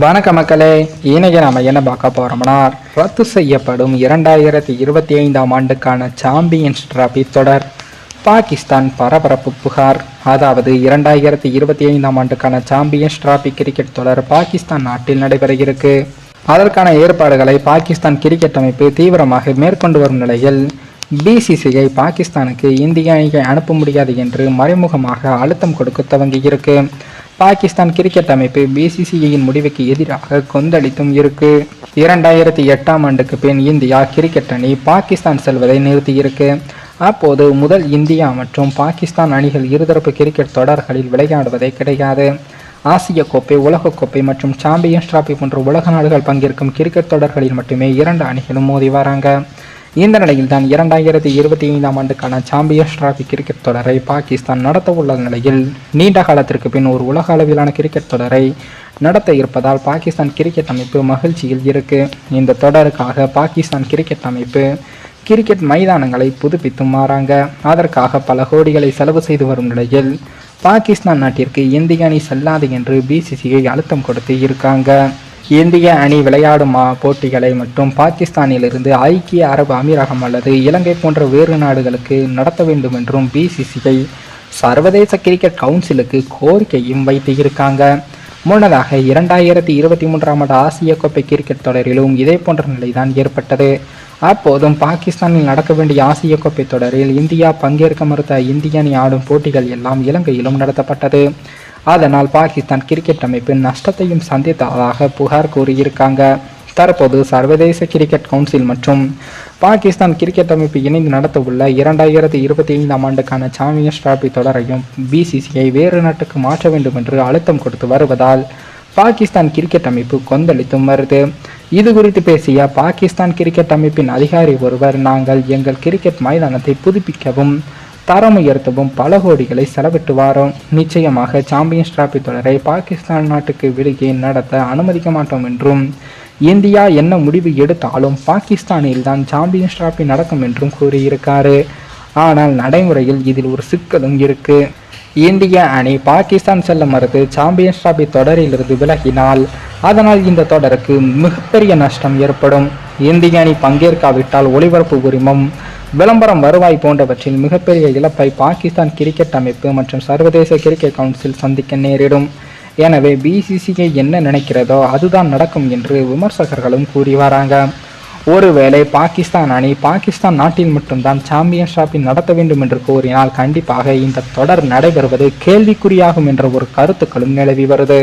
வணக்க மக்களே. இன்னைக்கு நாம என்ன பார்க்க போறோம்னா ரத்து செய்யப்படும் இரண்டாயிரத்தி இருபத்தி ஐந்தாம் ஆண்டுக்கான சாம்பியன்ஸ் டிராபி தொடர் பாகிஸ்தான் பரபரப்பு புகார். அதாவது இரண்டாயிரத்தி இருபத்தி ஐந்தாம் ஆண்டுக்கான சாம்பியன்ஸ் டிராபி கிரிக்கெட் தொடர் பாகிஸ்தான் நாட்டில் நடைபெறுகிறது அதற்கான ஏற்பாடுகளை பாகிஸ்தான் கிரிக்கெட் அமைப்பு தீவிரமாக மேற்கொண்டு வரும் நிலையில் பிசிசிஐ பாகிஸ்தானுக்கு இந்திய அணியை அனுப்ப முடியாது என்று மறைமுகமாக அழுத்தம் கொடுக்க துவங்கியிருக்கு. பாகிஸ்தான் கிரிக்கெட் அமைப்பு பிசிசிஐயின் முடிவுக்கு எதிராக கொந்தளித்தும் இருக்கு. இரண்டாயிரத்தி எட்டாம் ஆண்டுக்கு பின் இந்தியா கிரிக்கெட் அணி பாகிஸ்தான் செல்வதை நிறுத்தியிருக்கு அப்போது முதல் இந்தியா மற்றும் பாகிஸ்தான் அணிகள் இருதரப்பு கிரிக்கெட் தொடர்களில் விளையாடுவதே கிடையாது. ஆசிய கோப்பை உலகக்கோப்பை மற்றும் சாம்பியன்ஸ் டிராபி போன்ற உலக நாடுகள் பங்கேற்கும் கிரிக்கெட் தொடர்களில் மட்டுமே இரண்டு அணிகளும் மோதி வராங்க. இந்த நிலையில் தான் இரண்டாயிரத்தி இருபத்தி ஐந்தாம் ஆண்டுக்கான சாம்பியன்ஸ் டிராபி கிரிக்கெட் தொடரை பாகிஸ்தான் நடத்த உள்ள நிலையில் நீண்ட காலத்திற்கு பின் ஒரு உலக அளவிலான கிரிக்கெட் தொடரை நடத்த இருப்பதால் பாகிஸ்தான் கிரிக்கெட் அமைப்பு மகிழ்ச்சியில் இருக்கு. இந்த தொடருக்காக பாகிஸ்தான் கிரிக்கெட் அமைப்பு கிரிக்கெட் மைதானங்களை புதுப்பித்து மாறாங்க. அதற்காக பல கோடிகளை செலவு செய்து வரும் நிலையில் பாகிஸ்தான் நாட்டிற்கு இந்திய அணி செல்லாது என்று பிசிசிஐ அழுத்தம் கொடுத்து இருக்காங்க. இந்திய அணி விளையாடும் போட்டிகளை மற்றும் பாகிஸ்தானிலிருந்து ஐக்கிய அரபு அமீரகம் அல்லது இலங்கை போன்ற வேறு நாடுகளுக்கு நடத்த வேண்டும் என்றும் பிசிசிஐ சர்வதேச கிரிக்கெட் கவுன்சிலுக்கு கோரிக்கையும் வைத்து இருக்காங்க முன்னதாக இரண்டாயிரத்தி இருபத்தி மூன்றாம் ஆண்டு ஆசிய கோப்பை கிரிக்கெட் தொடரிலும் இதே போன்ற நிலைதான் ஏற்பட்டது. அப்போதும் பாகிஸ்தானில் நடக்க வேண்டிய ஆசிய கோப்பை தொடரில் இந்தியா பங்கேற்க மறுத்த இந்திய அணி ஆடும் போட்டிகள் எல்லாம் இலங்கையிலும் நடத்தப்பட்டது. அதனால் பாகிஸ்தான் கிரிக்கெட் அமைப்பு நஷ்டத்தையும் சந்தித்ததாக புகார் கூறியிருக்காங்க. தற்போது சர்வதேச கிரிக்கெட் கவுன்சில் மற்றும் பாகிஸ்தான் கிரிக்கெட் அமைப்பு இணைந்து நடத்தவுள்ள இரண்டாயிரத்தி இருபத்தி ஐந்தாம் ஆண்டுக்கான சாம்பியன்ஸ் டிராபி தொடரையும் பிசிசிஐ வேறு நாட்டுக்கு மாற்ற வேண்டும் என்று அழுத்தம் கொடுத்து வருவதால் பாகிஸ்தான் கிரிக்கெட் அமைப்பு கொந்தளித்தும் வருது. இது குறித்து பேசிய பாகிஸ்தான் கிரிக்கெட் அமைப்பின் அதிகாரி ஒருவர் நாங்கள் எங்கள் கிரிக்கெட் மைதானத்தை புதுப்பிக்கவும் தரம் உயர்த்தவும் பல கோடிகளை செலவிட்டு வாரோம். நிச்சயமாக சாம்பியன்ஸ் டிராபி தொடரை பாகிஸ்தான் நாட்டுக்கு வெளியே நடத்த அனுமதிக்க மாட்டோம் என்றும் இந்தியா என்ன முடிவு எடுத்தாலும் பாகிஸ்தானில் தான் சாம்பியன்ஸ் டிராபி நடக்கும் என்றும் கூறியிருக்காரு. ஆனால் நடைமுறையில் இதில் ஒரு சிக்கலும் இருக்கு. இந்திய அணி பாகிஸ்தான் செல்ல மறுத்து சாம்பியன்ஸ் டிராபி தொடரிலிருந்து விலகினால் அதனால் இந்த தொடருக்கு மிகப்பெரிய நஷ்டம் ஏற்படும். இந்திய அணி பங்கேற்காவிட்டால் ஒளிபரப்பு உரிமம் விளம்பரம் வருவாய் போன்றவற்றில் மிகப்பெரிய இழப்பை பாகிஸ்தான் கிரிக்கெட் அமைப்பு மற்றும் சர்வதேச கிரிக்கெட் கவுன்சில் சந்திக்க நேரிடும். எனவே பிசிசிஐ என்ன நினைக்கிறதோ அதுதான் நடக்கும் என்று விமர்சகர்களும் கூறி வராங்க. ஒருவேளை பாகிஸ்தான் அணி பாகிஸ்தான் நாட்டில் மட்டும்தான் சாம்பியன் டிராபி நடத்த வேண்டும் என்று கூறினால் கண்டிப்பாக இந்த தொடர் நடைபெறுவது கேள்விக்குறியாகும் என்ற ஒரு கருத்துக்களும் நிலவி வருது.